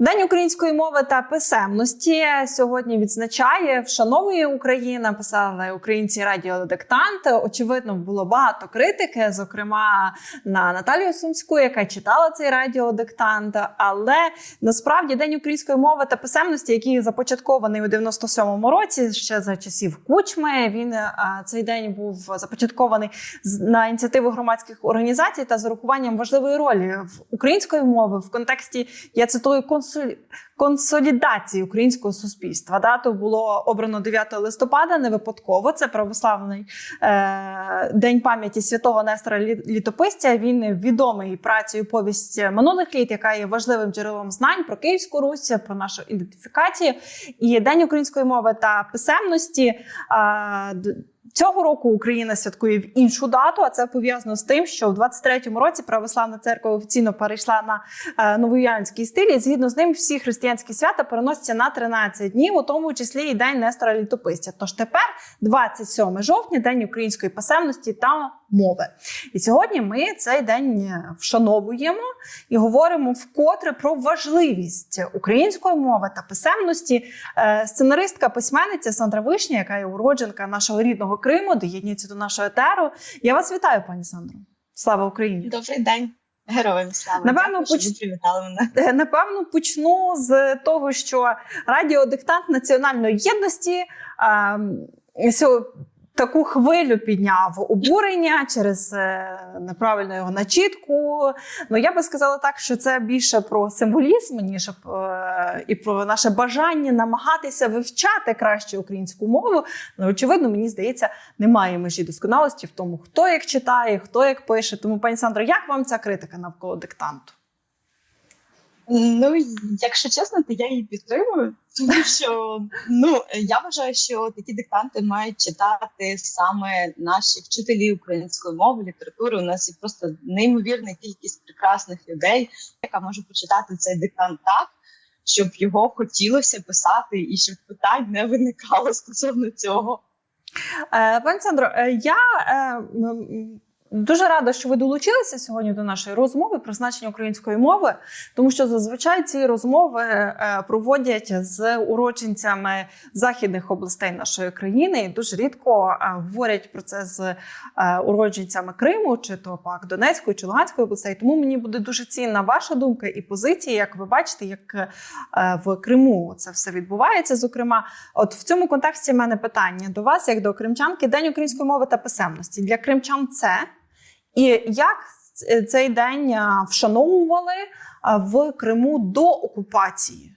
День української мови та писемності сьогодні відзначає вшановує Україна. Писали українці радіодиктант. Очевидно, було багато критики, зокрема на Наталію Сумську, яка читала цей радіодиктант. Але насправді день української мови та писемності, який започаткований у 97-му році, ще за часів Кучми. Він е, цей день був започаткований на ініціативу громадських організацій та з урахуванням важливої ролі в української мови в контексті, я цитую, консолі... консолідації українського суспільства. Дату було обрано 9 листопада, не випадково. Це православний е... день пам'яті святого Нестора Лі- Літописця. Він відомий працею повість минулих літ, яка є важливим джерелом знань про Київську Русь, про нашу ідентифікацію. І День української мови та писемності. е, Цього року Україна святкує в іншу дату, а це пов'язано з тим, що в 23-му році православна церква офіційно перейшла на е, новоюліанський стиль. І згідно з ним, всі християнські свята переносяться на 13 днів, у тому числі і день Нестора Літописця. Тож тепер 27 жовтня, день української писемності та мови. І сьогодні ми цей день е, вшановуємо і говоримо вкотре про важливість української мови та писемності. Е, Сценаристка, письменниця Сандра Вишня, яка є уродженка нашого рідного Криму, доєднується до нашого етеру. Я вас вітаю, пані Сандро. Слава Україні! Добрий день, героям слава. Напевно, поч- мене. Е, Напевно, почну з того, що радіодиктант національної єдності е, сьо- таку хвилю підняв обурення через е, неправильну його начітку. Ну я би сказала так, що це більше про символізм, ніж е, і про наше бажання намагатися вивчати краще українську мову. Ну, очевидно, мені здається, немає межі досконалості в тому, хто як читає, хто як пише. Тому, пані Сандро, як вам ця критика навколо диктанту? Ну, якщо чесно, то я її підтримую, тому що ну я вважаю, що такі диктанти мають читати саме наші вчителі української мови, літератури. У нас є просто неймовірна кількість прекрасних людей, яка може прочитати цей диктант так, щоб його хотілося писати, і щоб питань не виникало стосовно цього. Е, Пані Сандро, е, я е, дуже рада, що ви долучилися сьогодні до нашої розмови про значення української мови, тому що зазвичай ці розмови е, проводять з уродженцями західних областей нашої країни, і дуже рідко е, говорять про це з е, уродженцями Криму, чи то пак Донецької чи Луганської областей. Тому мені буде дуже цінна ваша думка і позиція, як ви бачите, як в Криму це все відбувається. Зокрема, От в цьому контексті в мене питання до вас, як до кримчанки, День української мови та писемності. Для кримчан це. І як цей день вшановували в Криму до окупації?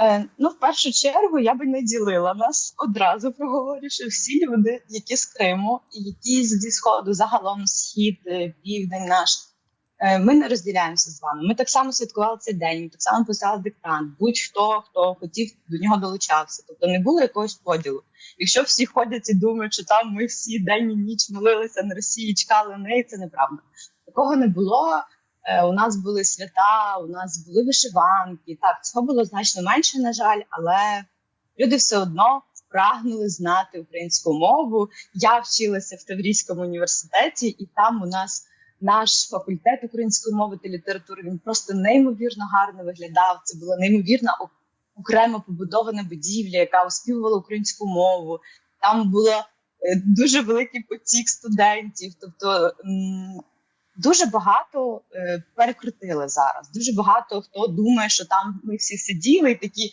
Е, ну, в першу чергу, я би не ділила нас одразу проговорю, що всі люди, які з Криму, і які зі сходу, загалом схід, е, південь наш, е, ми не розділяємося з вами. Ми так само святкували цей день, ми так само писали диктант. Будь-хто хто хотів до нього долучався. Тобто не було якогось поділу. Якщо всі ходять і думають, що там ми всі день і ніч молилися на Росії, чекали на неї, це неправда. Такого не було. Е, У нас були свята, у нас були вишиванки. Так, цього було значно менше, на жаль, але люди все одно прагнули знати українську мову. Я вчилася в Таврійському університеті, і там у нас наш факультет української мови та літератури він просто неймовірно гарно виглядав. Це була неймовірна окремо побудована будівля, яка оспівувала українську мову. Там було е, дуже великий потік студентів. Тобто дуже багато е, перекрутили зараз. Дуже багато хто думає, що там ми всі сиділи і такі.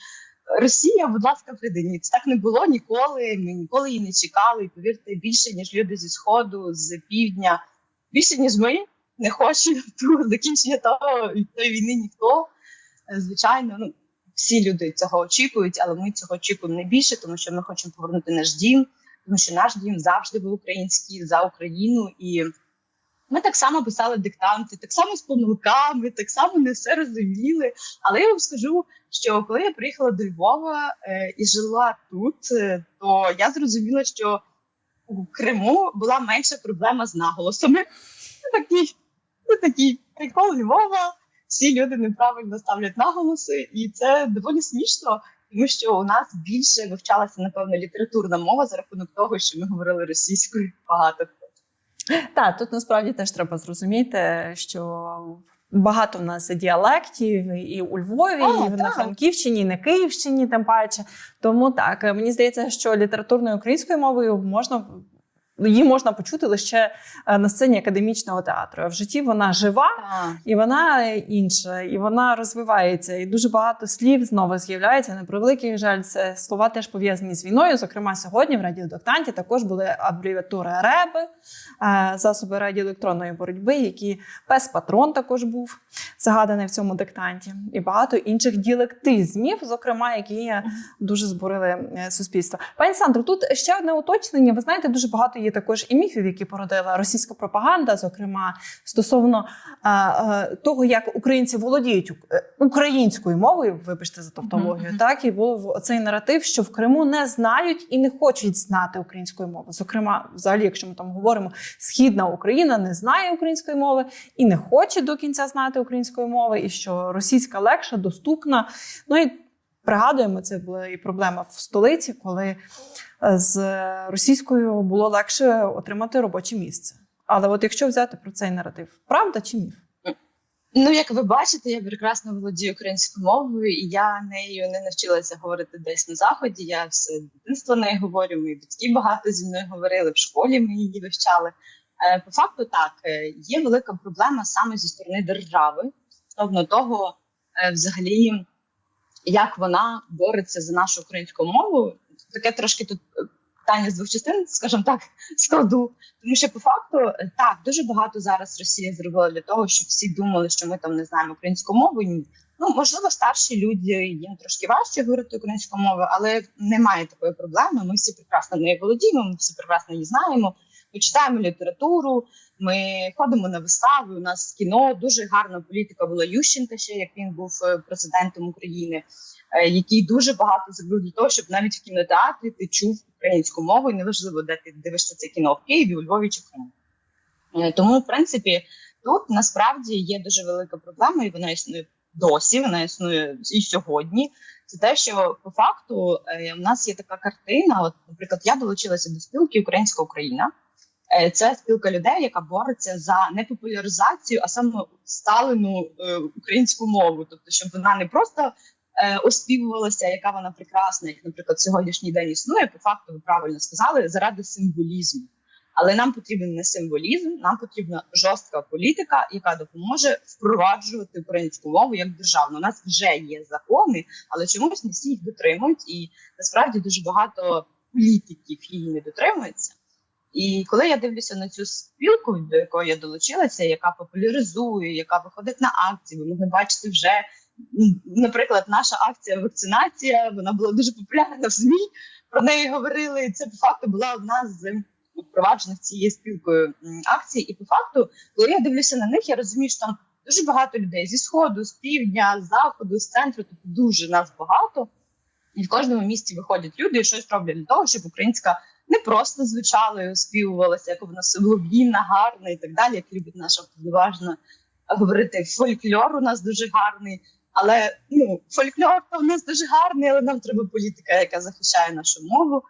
Росія, будь ласка, придивіться. Так не було ніколи. Ми ніколи її не чекали. І повірте, більше ніж люди зі сходу, з півдня, більше ніж ми не хочемо ту закінчення того тої війни. Ніхто Е, звичайно, ну всі люди цього очікують, але ми цього очікуємо не більше, тому що ми хочемо повернути наш дім, тому що наш дім завжди був український за Україну і. Ми так само писали диктанти, так само з помилками, так само не все розуміли. Але я вам скажу, що коли я приїхала до Львова е, і жила тут, е, то я зрозуміла, що у Криму була менша проблема з наголосами. Це такий, це такий прикол Львова. Всі люди неправильно ставлять наголоси, і це доволі смішно, тому що у нас більше вивчалася напевно літературна мова за рахунок того, що ми говорили російською багато. Так, тут насправді теж треба зрозуміти, що Багато в нас діалектів і у Львові, О, і на так. Франківщині, і на Київщині, тим паче. Тому так мені здається, що літературною українською мовою можна її можна почути лише е, на сцені академічного театру. А в житті вона жива. Так. І вона інша, і вона розвивається. І дуже багато слів знову з'являється. На превеликий жаль, це слова теж пов'язані з війною. Зокрема, сьогодні в радіодиктанті також були абревіатури РЕБи, е, засоби радіоелектронної боротьби, які пес патрон також був загаданий в цьому диктанті, і багато інших діалектизмів, зокрема, які дуже збурили е, суспільство. Пані Сандро, тут ще одне уточнення. Ви знаєте, дуже багато є також і міфів, які породила російська пропаганда, зокрема стосовно того, як українці володіють е, українською мовою, вибачте за тавтологію, Мгм. так і був оцей наратив, що в Криму не знають і не хочуть знати української мови. Зокрема, взагалі, якщо ми там говоримо, східна Україна не знає української мови і не хоче до кінця знати української мови, і що російська легша, доступна. Ну і пригадуємо, це була і проблема в столиці, коли з російською було легше отримати робоче місце. Але от якщо взяти про цей наратив, правда чи міф? Ну, як ви бачите, я прекрасно володію українською мовою, і я нею не навчилася говорити десь на заході. Я все дитинство нею говорю. Мої батьки багато зі мною говорили в школі. Ми її вивчали. Е, По факту, так е, є велика проблема саме зі сторони держави стосовно того, е, взагалі, як вона бореться за нашу українську мову. Таке трошки тут е, питання з двох частин, скажімо так, складу. Тому що по факту е, так дуже багато зараз Росія зробила для того, щоб всі думали, що ми там не знаємо українську мову. Ні. Ну можливо, старші люди їм трошки важче говорити українською мовою, але немає такої проблеми. Ми всі прекрасно нею володіємо, ми всі прекрасно її знаємо. Ми читаємо літературу, ми ходимо на вистави. У нас кіно дуже гарна політика була Ющенка, ще як він був е, президентом України, який дуже багато зробив для того, щоб навіть в кінотеатрі ти чув українську мову, і неважливо, де ти дивишся це кіно в Києві, у Львові чи Криму. Е, Тому, в принципі, тут насправді є дуже велика проблема, і вона існує досі, вона існує і сьогодні. Це те, що по факту е, у нас є така картина. От, наприклад, я долучилася до спілки Українська Україна. Е, Це спілка людей, яка бореться за не популяризацію, а саме сталену е, українську мову, тобто, щоб вона не просто е, оспівувалася, яка вона прекрасна, як, наприклад, сьогоднішній день існує. По факту, ви правильно сказали, заради символізму. Але нам потрібен не символізм, нам потрібна жорстка політика, яка допоможе впроваджувати українську мову як державну. У нас вже є закони, але чомусь не всі їх дотримують, і насправді дуже багато політиків її не дотримуються. І коли я дивлюся на цю спілку, до якої я долучилася, яка популяризує, яка виходить на акції, ви могли бачити вже. Наприклад, наша акція вакцинація вона була дуже популярна в ЗМІ. Про неї говорили. Це по факту була одна з впроваджених цією спілкою акцій. І по факту, коли я дивлюся на них, я розумію, що там дуже багато людей зі сходу, з півдня, з заходу, з центру. Тобто дуже нас багато. І в кожному місті виходять люди і щось роблять для того, щоб українська не просто звучала і оспівувалася, як вона солов'їна, гарна і так далі, як любить наша повноважна говорити. Фольклор у нас дуже гарний. Але ну фольклор у нас дуже гарний, але нам треба політика, яка захищає нашу мову.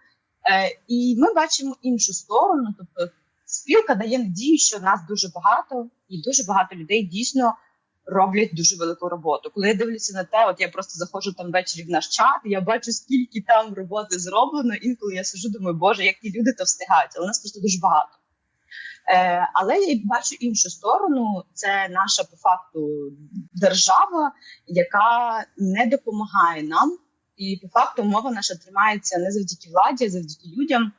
Е, і ми бачимо іншу сторону. Тобто, спілка дає надію, що нас дуже багато, і дуже багато людей дійсно роблять дуже велику роботу. Коли я дивлюся на те, от я просто заходжу там ввечері в наш чат, я бачу, скільки там роботи зроблено. Інколи я сиджу, думаю, боже, як ті люди то встигають, але нас просто дуже багато. Е, але я бачу іншу сторону. Це наша по факту держава, яка не допомагає нам. І по факту мова наша тримається не завдяки владі, а завдяки людям.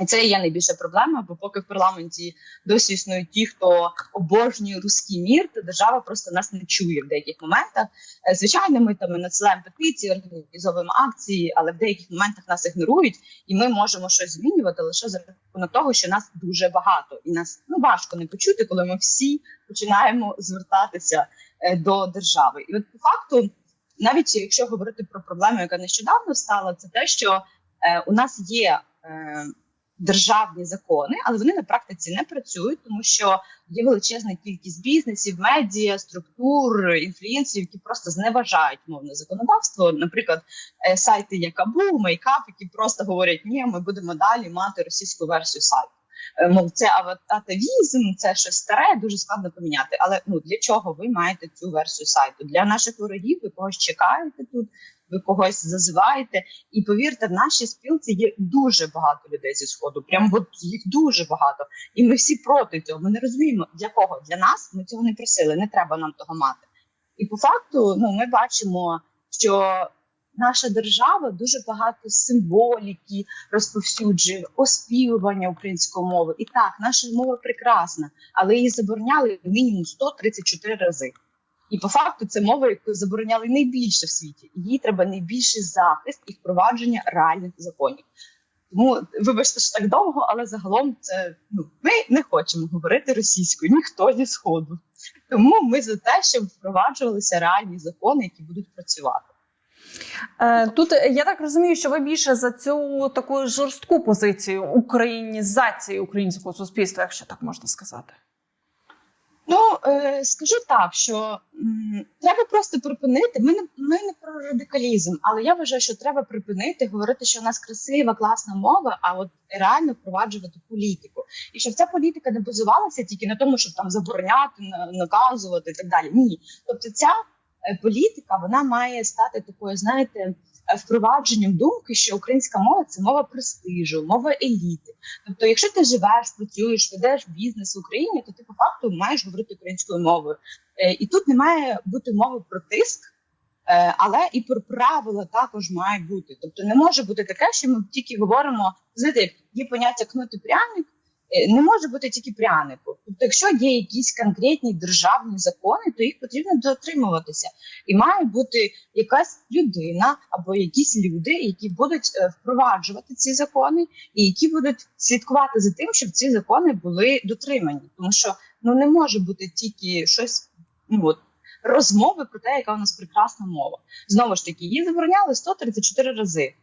І це є найбільша проблема, бо поки в парламенті досі існують ті, хто обожнює руський мір, то держава просто нас не чує в деяких моментах. Е, Звичайно, ми там надсилаємо петиції, організовуємо акції, але в деяких моментах нас ігнорують, і ми можемо щось змінювати лише за рахунок того, що нас дуже багато, і нас ну важко не почути, коли ми всі починаємо звертатися е, до держави. І от по факту, навіть якщо говорити про проблему, яка нещодавно стала, це те, що е, у нас є. Е, державні закони, але вони на практиці не працюють, тому що є величезна кількість бізнесів, медіа, структур, інфлюєнсів, які просто зневажають мовне законодавство. Наприклад, е, сайти як Абу, Мейкап, які просто говорять, ні, ми будемо далі мати російську версію сайту. Е, Мов це ава- атавізм, це щось старе, дуже складно поміняти. Але ну для чого ви маєте цю версію сайту? Для наших ворогів ви когось чекаєте тут, ви когось зазиваєте. І повірте, в нашій спілці є дуже багато людей зі сходу. Прям от їх дуже багато. І ми всі проти цього. Ми не розуміємо для кого. Для нас ми цього не просили. Не треба нам того мати. І по факту, ну ми бачимо, що наша держава дуже багато символіки розповсюджує, оспівування української мови. І так, наша мова прекрасна, але її забороняли мінімум 134 рази. І по факту це мова, яку забороняли найбільше в світі. Їй треба найбільший захист і впровадження реальних законів. Тому вибачте, що так довго, але загалом це ну ми не хочемо говорити російською, ніхто зі сходу. Тому ми за те, щоб впроваджувалися реальні закони, які будуть працювати. Е, Тут е, я так розумію, що ви більше за цю таку жорстку позицію українізації українського суспільства, якщо так можна сказати. Ну е, скажу так, що треба просто припинити. Ми не ми не про радикалізм, але я вважаю, що треба припинити говорити, що у нас красива, класна мова, а от реально впроваджувати політику. І щоб ця політика не базувалася тільки на тому, щоб там забороняти, на- наказувати і так далі. Ні, тобто ця е, політика вона має стати такою, знаєте, впровадженням думки, що українська мова це мова престижу, мова еліти. Тобто, якщо ти живеш, працюєш, ведеш бізнес в Україні, то ти по факту маєш говорити українською мовою. Е, І тут не має бути мови про тиск, е, але і про правила також має бути. Тобто, не може бути таке, що ми тільки говоримо, знаєте, є поняття кнути пряник. Е, Не може бути тільки прянику. Тобто, якщо є якісь конкретні державні закони, то їх потрібно дотримуватися, і має бути якась людина або якісь люди, які будуть е, впроваджувати ці закони, і які будуть слідкувати за тим, щоб ці закони були дотримані, тому що ну не може бути тільки щось ну от розмови про те, яка у нас прекрасна мова. Знову ж таки, її забороняли 134 рази.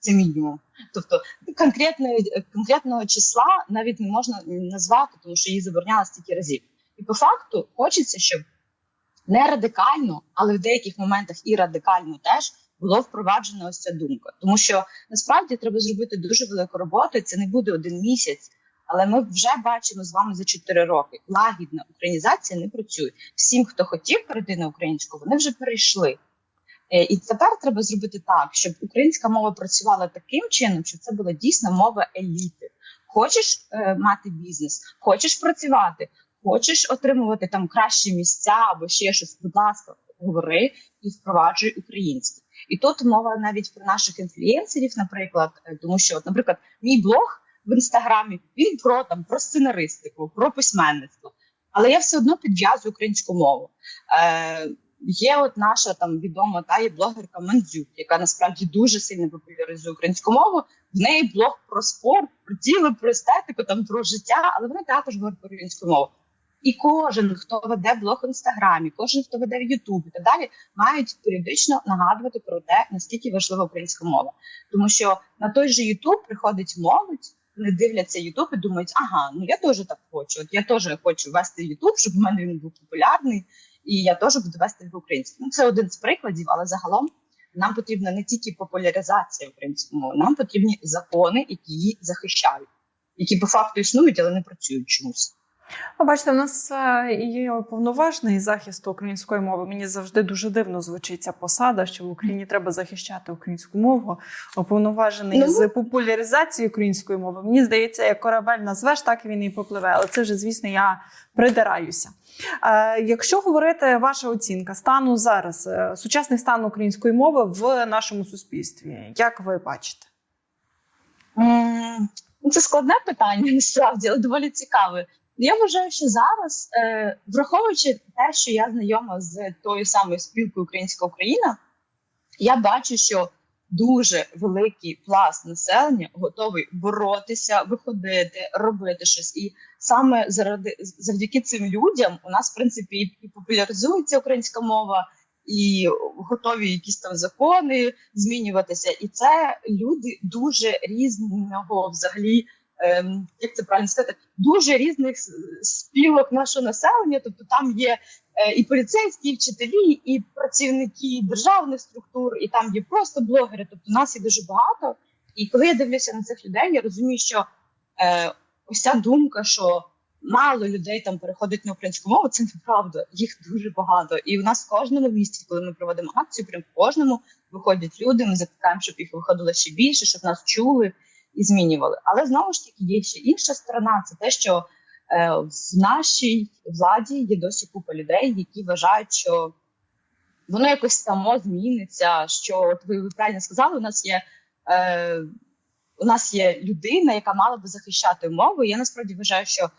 Це мінімум. Тобто конкретної конкретного числа навіть не можна назвати, тому що її забороняли стільки разів. І по факту хочеться, щоб не радикально, але в деяких моментах і радикально теж було впроваджена ось ця думка. Тому що насправді треба зробити дуже велику роботу. Це не буде один місяць. Але ми вже бачимо з вами за 4 роки. Лагідна українізація не працює. Всім, хто хотів перейти на українську, вони вже перейшли. Е, І тепер треба зробити так, щоб українська мова працювала таким чином, щоб це була дійсно мова еліти. Хочеш е, мати бізнес, хочеш працювати, хочеш отримувати там кращі місця або ще щось. Будь ласка, говори і впроваджуй українське. І тут мова навіть про наших інфлюєнсерів, наприклад, е, тому що, от, наприклад, мій блог в інстаграмі він про там про сценаристику, про письменництво, але я все одно підв'язую українську мову. Е, Є от наша там відома та є блогерка Мандзюк, яка насправді дуже сильно популяризує українську мову. В неї блог про спорт, про тіло, про естетику, там про життя, але вона також говорить про українську мову. І кожен, хто веде блог в інстаграмі, кожен, хто веде в Ютуб і так далі, мають періодично нагадувати про те, наскільки важлива українська мова. Тому що на той же Ютуб приходить молодь, вони дивляться Ютуб і думають, ага, ну я теж так хочу. От я теж хочу вести Ютуб, щоб у мене він був популярний, і я теж буду вести його українською. Ну це один з прикладів, але загалом нам потрібна не тільки популяризація української мови, нам потрібні закони, які її захищають, які по факту існують, але не працюють чомусь. Ви бачите, в нас е, є уповноважений захист української мови. Мені завжди дуже дивно звучить ця посада, що в Україні треба захищати українську мову. Уповноважений Ну. з популяризації української мови. Мені здається, як корабель назвеш, так він і попливе. Але це вже, звісно, я придираюся. Е, Якщо говорити ваша оцінка стану зараз, е, сучасний стан української мови в нашому суспільстві, як ви бачите? Ну, Це складне питання, насправді, але доволі цікаве. Я вважаю, що зараз, е, враховуючи те, що я знайома з тою самою спілкою Українська Україна, я бачу, що дуже великий пласт населення готовий боротися, виходити, робити щось. І саме заради завдяки цим людям у нас, в принципі, і- популяризується українська мова, і готові якісь там закони змінюватися. І це люди дуже різного взагалі. Ем, як це правильно сказати, дуже різних спілок нашого населення. Тобто там є е, і поліцейські, і вчителі, і працівники державних структур, і там є просто блогери. Тобто нас є дуже багато. І коли я дивлюся на цих людей, я розумію, що е, ось ця думка, що мало людей там переходить на українську мову, це неправда. Їх дуже багато. І у нас в кожному місті, коли ми проводимо акцію, прям в кожному виходять люди. Ми закликаємо, щоб їх виходило ще більше, щоб нас чули і змінювали. Але знову ж таки є ще інша сторона. Це те, що е, в нашій владі є досі купа людей, які вважають, що воно якось само зміниться. Що от ви, ви правильно сказали, у нас є. Е, у нас є людина, яка мала би захищати мову. Я насправді вважаю, що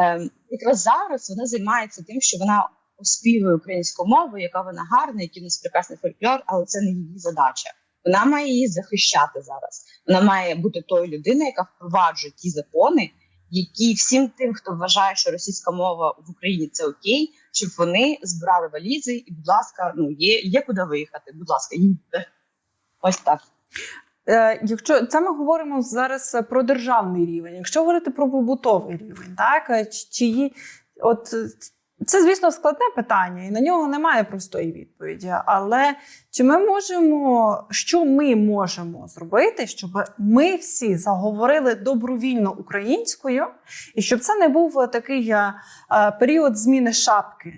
е, якраз зараз вона займається тим, що вона оспівує українську мову, яка вона гарна, який у нас прекрасний фольклор, але це не її задача. Вона має її захищати зараз. Вона має бути тою людиною, яка впроваджує ті закони, які всім тим, хто вважає, що російська мова в Україні це окей, щоб вони збирали валізи і, будь ласка, ну є, є куди виїхати. Будь ласка, їдьте. Ось так. Е, Якщо це ми говоримо зараз про державний рівень, якщо говорити про побутовий рівень, так е, чи, чи от це, звісно, складне питання, і на нього немає простої відповіді. Але чи ми можемо, що ми можемо зробити, щоб ми всі заговорили добровільно українською, і щоб це не був такий е, е, період зміни шапки?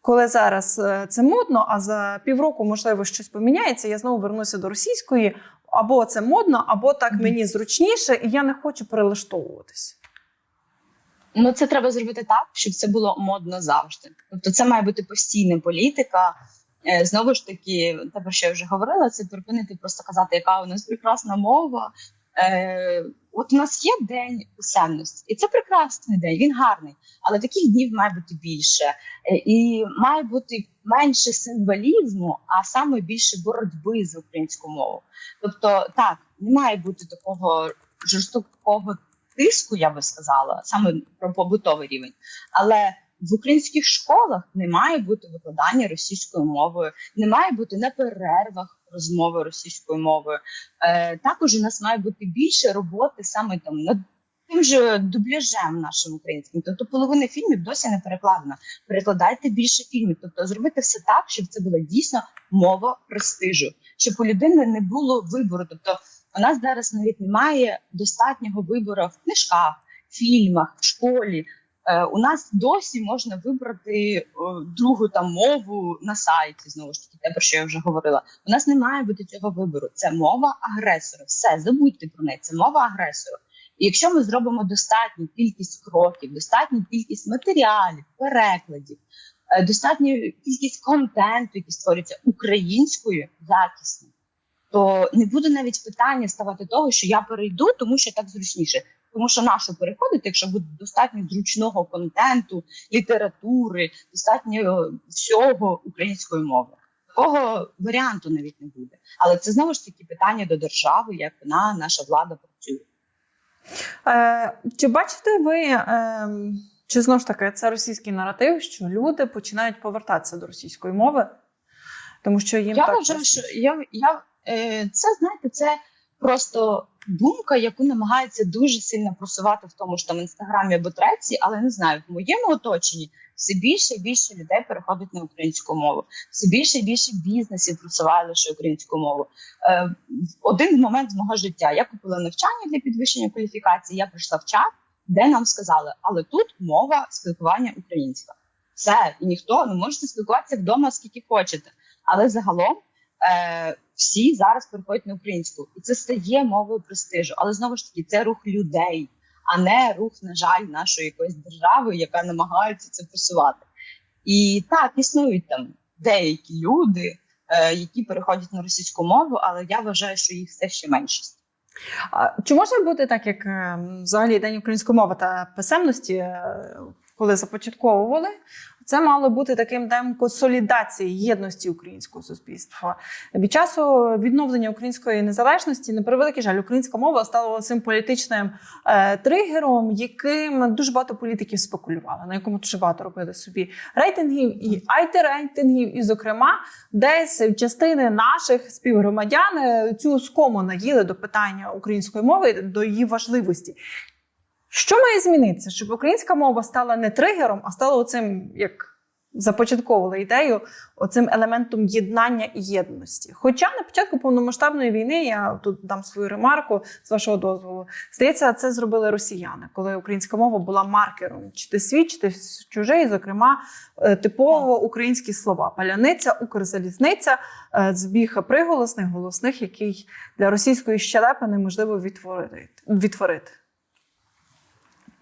Коли зараз е, це модно, а за півроку, можливо, щось поміняється, я знову вернуся до російської, або це модно, або так мені зручніше, і я не хочу перелаштовуватись. Ну, це треба зробити так, щоб це було модно завжди. Тобто, це має бути постійна політика. Е, Знову ж таки, те, про що я вже говорила, це припинити просто казати, яка у нас прекрасна мова. Е, от у нас є день писемності, і це прекрасний день, він гарний, але таких днів має бути більше. Е, і має бути менше символізму, а саме більше боротьби за українську мову. Тобто, так, не має бути такого жорстокого тиску, я би сказала, саме про побутовий рівень. Але в українських школах не має бути викладання російською мовою, не має бути на перервах розмови російською мовою. Е, також у нас має бути більше роботи саме там над тим же дубляжем нашим українським. Тобто половина фільмів досі не перекладена. Перекладайте більше фільмів, тобто зробити все так, щоб це була дійсно мова престижу, щоб у людини не було вибору. Тобто у нас зараз навіть немає достатнього вибору в книжках, фільмах, в школі. Е, у нас досі можна вибрати е, другу там мову на сайті. Знову ж таки, те про що я вже говорила. У нас не має бути цього вибору. Це мова агресора. Все забудьте про неї. Це мова агресора. І якщо ми зробимо достатню кількість кроків, достатню кількість матеріалів, перекладів, е, достатню кількість контенту, який створюється українською, якісно, то не буде навіть питання ставати того, що я перейду, тому що так зручніше. Тому що на що переходити, якщо буде достатньо зручного контенту, літератури, достатньо всього української мови. Такого варіанту навіть не буде. Але це знову ж таки питання до держави, як вона, наша влада працює. Е, чи бачите ви, е, чи знову ж таки це російський наратив, що люди починають повертатися до російської мови? Тому що їм Я так вважаю, що я, я це знаєте, це просто думка, яку намагається дуже сильно просувати в тому ж там інстаграмі або треці, але не знаю, в моєму оточенні все більше і більше людей переходить на українську мову. Все більше і більше бізнесів просуває лише українську мову. Е, один момент з мого життя я купила навчання для підвищення кваліфікації. Я прийшла в чат, де нам сказали, але тут мова спілкування українська. Все, і ніхто не можете спілкуватися вдома скільки хочете. Але загалом е, всі зараз переходять на українську, і це стає мовою престижу. Але знову ж таки, це рух людей, а не рух, на жаль, нашої якоїсь держави, яка намагається це просувати. І так існують там деякі люди, е, які переходять на російську мову, але я вважаю, що їх все ще меншість. Чи може бути так, як е, взагалі День української мови та писемності, е, коли започатковували, це мало бути таким днем консолідації єдності українського суспільства. Від часу відновлення української незалежності, на превеликий жаль, українська мова стала цим політичним е, тригером, яким дуже багато політиків спекулювали, на якому дуже багато робили собі рейтингів і антирейтингів, і, зокрема, десь частини наших співгромадян е, цю скому наїли до питання української мови, до її важливості. Що має змінитися, щоб українська мова стала не тригером, а стала оцим як започатковували ідею оцим елементом єднання і єдності. Хоча на початку повномасштабної війни я тут дам свою ремарку з вашого дозволу. Здається, це зробили росіяни, коли українська мова була маркером, чи ти свій, чи ти чужий, зокрема, е, типово українські слова: паляниця, укрзалізниця, е, збіг приголосних, голосних, який для російської щелепи неможливо відтворити.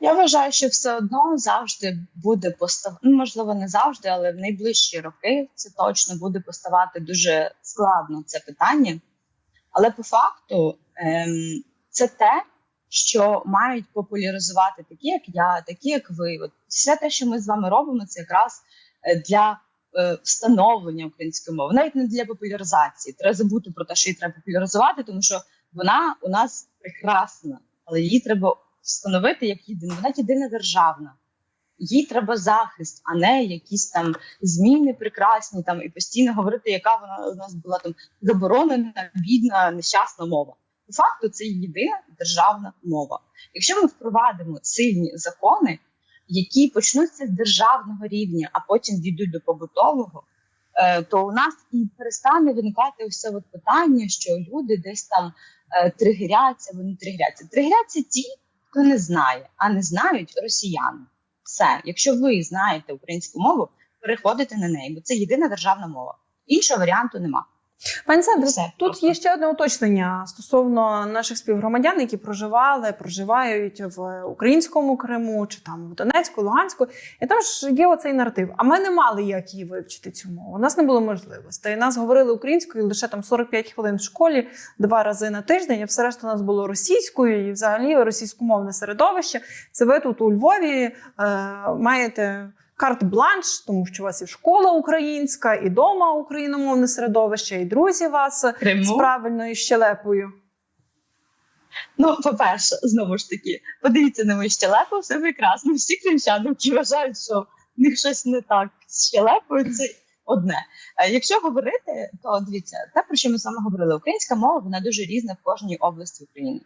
Я вважаю, що все одно завжди буде постав... ну, можливо, не завжди, але в найближчі роки це точно буде поставати дуже складно це питання. Але по факту ем, це те, що мають популяризувати такі, як я, такі, як ви. От все те, що ми з вами робимо, це якраз е, для е, встановлення української мови, навіть не для популяризації. Треба забути про те, що її треба популяризувати, тому що вона у нас прекрасна, але її треба встановити як єдину. Вона єдина державна. Їй треба захист, а не якісь там зміни прекрасні там і постійно говорити, яка вона у нас була там заборонена, бідна, нещасна мова. По факту це єдина державна мова. Якщо ми впровадимо сильні закони, які почнуться з державного рівня, а потім дійдуть до побутового, е, то у нас і перестане виникати ось от питання, що люди десь там е, тригеряться, вони тригеряться. Тригеряться ті, хто не знає, а не знають росіяни. Все, якщо ви знаєте українську мову, переходите на неї, бо це єдина державна мова. Іншого варіанту нема. Пані Сандро, Все тут просто. є ще одне уточнення стосовно наших співгромадян, які проживали, проживають в українському Криму чи там в Донецьку, Луганську. І там ж є оцей наратив. А ми не мали як її вивчити цю мову. У нас не було можливостей. Нас говорили українською лише там 45 хвилин в школі, два рази на тиждень. А все решта у нас було російською і взагалі російськомовне середовище. Це ви тут у Львові е, маєте карт-бланш, тому що у вас і школа українська, і дома україномовне середовище, і друзі вас з правильною щелепою. Ну, по-перше, знову ж таки, подивіться на мою щелепу, все прекрасно. Всі кримчани, які вважають, що в них щось не так з щелепою, це одне. Е, Якщо говорити, то дивіться, те, про що ми вами говорили, українська мова вона дуже різна в кожній області України.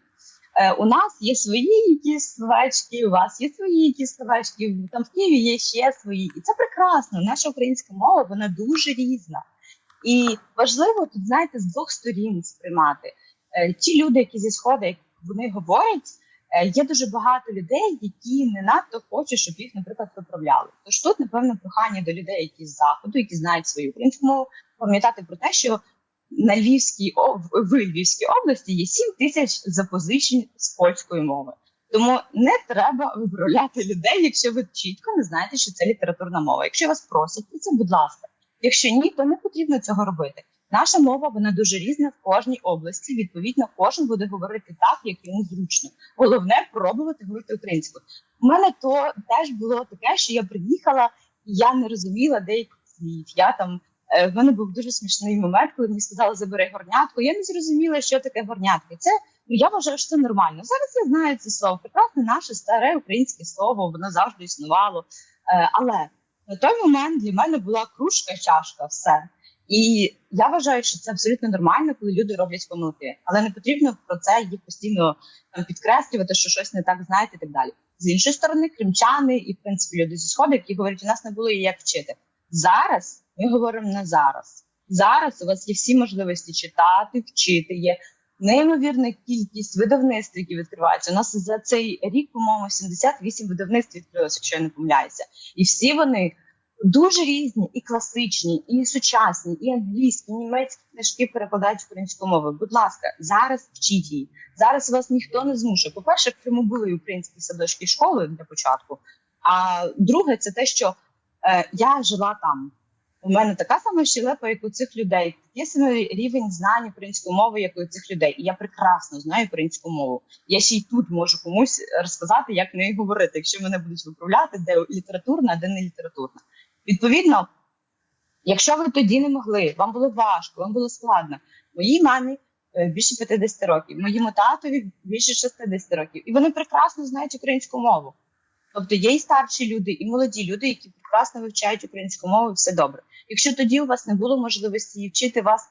Е, У нас є свої якісь словечки, у вас є свої якісь словечки, там в Києві є ще свої. І це прекрасно. Наша українська мова вона дуже різна. І важливо тут, знаєте, з двох сторін сприймати. Е, Ті люди, які зі сходу, як вони говорять, е, є дуже багато людей, які не надто хочуть, щоб їх, наприклад, виправляли. Тож тут, напевно, прохання до людей, які з заходу, які знають свою українську мову, пам'ятати про те, що на Львівській в Львівській області є 7 тисяч запозичень з польської мови. Тому не треба виправляти людей, якщо ви чітко не знаєте, що це літературна мова. Якщо вас просять про це, будь ласка. Якщо ні, то не потрібно цього робити. Наша мова вона дуже різна в кожній області. Відповідно, кожен буде говорити так, як йому зручно. Головне пробувати говорити українською. У мене то теж було таке, що я приїхала і я не розуміла деяких слів. Я там в мене був дуже смішний момент, коли мені сказали забери горнятку. Я не зрозуміла, що таке горнятка. Це ну я вважаю, що це нормально. Зараз я знаю це слово. Прекрасне наше старе українське слово, воно завжди існувало. Е, але на той момент для мене була кружка, чашка, все. І я вважаю, що це абсолютно нормально, коли люди роблять помилки, але не потрібно про це їх постійно там підкреслювати, що щось не так знаєте, і так далі. З іншої сторони, кримчани і в принципі люди зі сходу, які говорять, у нас не було її як вчити. Зараз ми говоримо не зараз. Зараз у вас є всі можливості читати, вчити. Є неймовірна кількість видавництв, які відкриваються. У нас за цей рік, по-моєму, 78 видавництв відкрилося, якщо я не помиляюся, і всі вони дуже різні, і класичні, і сучасні, і англійські, і німецькі книжки перекладають українською мовою. Будь ласка, зараз вчіть її. Зараз вас ніхто не змушує. По перше, в Криму були українські садочки школи для початку. А друге, це те, що е, я жила там. У мене така сама щелепа, як у цих людей, такий самий рівень знань української мови, як у цих людей. І я прекрасно знаю українську мову. Я ще й тут можу комусь розказати, як нею говорити, якщо мене будуть виправляти, де літературна, де не літературна. Відповідно, якщо ви тоді не могли, вам було важко, вам було складно. Моїй мамі е, більше 50 років, моєму татові більше 60 років, і вони прекрасно знають українську мову. Тобто є і старші люди, і молоді люди, які прекрасно вивчають українську мову, і все добре. Якщо тоді у вас не було можливості її вчити, вас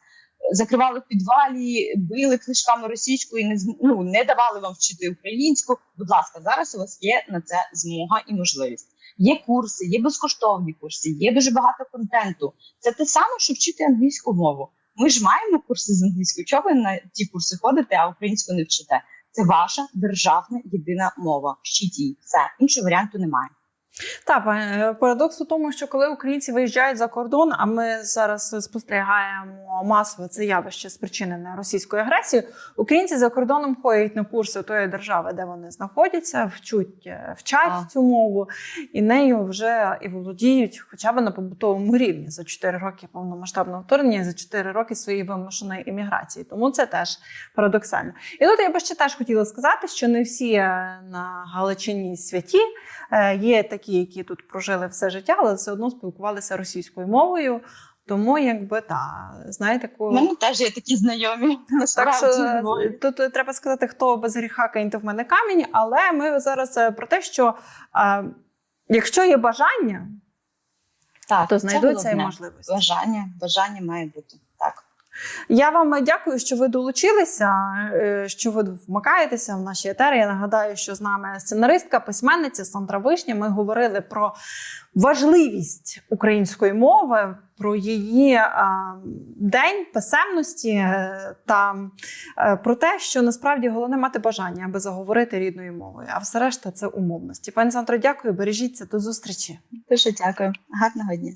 закривали в підвалі, били книжками російською, і не ну, не давали вам вчити українську. Будь ласка, зараз у вас є на це змога і можливість. Є курси, є безкоштовні курси, є дуже багато контенту. Це те саме, що вчити англійську мову. Ми ж маємо курси з англійської. Чого ви на ті курси ходите, а українську не вчите? Це ваша державна єдина мова. Її. Все іншого варіанту немає. Так, е, парадокс у тому, що коли українці виїжджають за кордон, а ми зараз спостерігаємо масово це явище спричинене російською агресією, українці за кордоном ходять на курси тої держави, де вони знаходяться, вчуть, е, вчать А. цю мову і нею вже і володіють хоча б на побутовому рівні за 4 роки повномасштабного вторгнення, за 4 роки своєї вимушеної імміграції. Тому це теж парадоксально. І тут я би ще теж хотіла сказати, що не всі е, на Галичині святі. Е, Є такі, які тут прожили все життя, але все одно спілкувалися російською мовою. Тому, якби та знаєте, У ко... мене теж є такі знайомі. так що тут треба сказати, хто без гріха киньте в мене камінь. Але ми зараз е, про те, що е, якщо є бажання, так, то знайдуться і можливості. Бажання, бажання має бути. Я вам дякую, що ви долучилися, е, що ви вмикаєтеся в наші етери. Я нагадаю, що з нами сценаристка, письменниця Сандра Вишня. Ми говорили про важливість української мови, про її е, день писемності е, та про те, що насправді головне мати бажання, аби заговорити рідною мовою. А все решта це умовності. Пані Сандро, дякую. Бережіться до зустрічі. Дуже дякую. Гарного дня.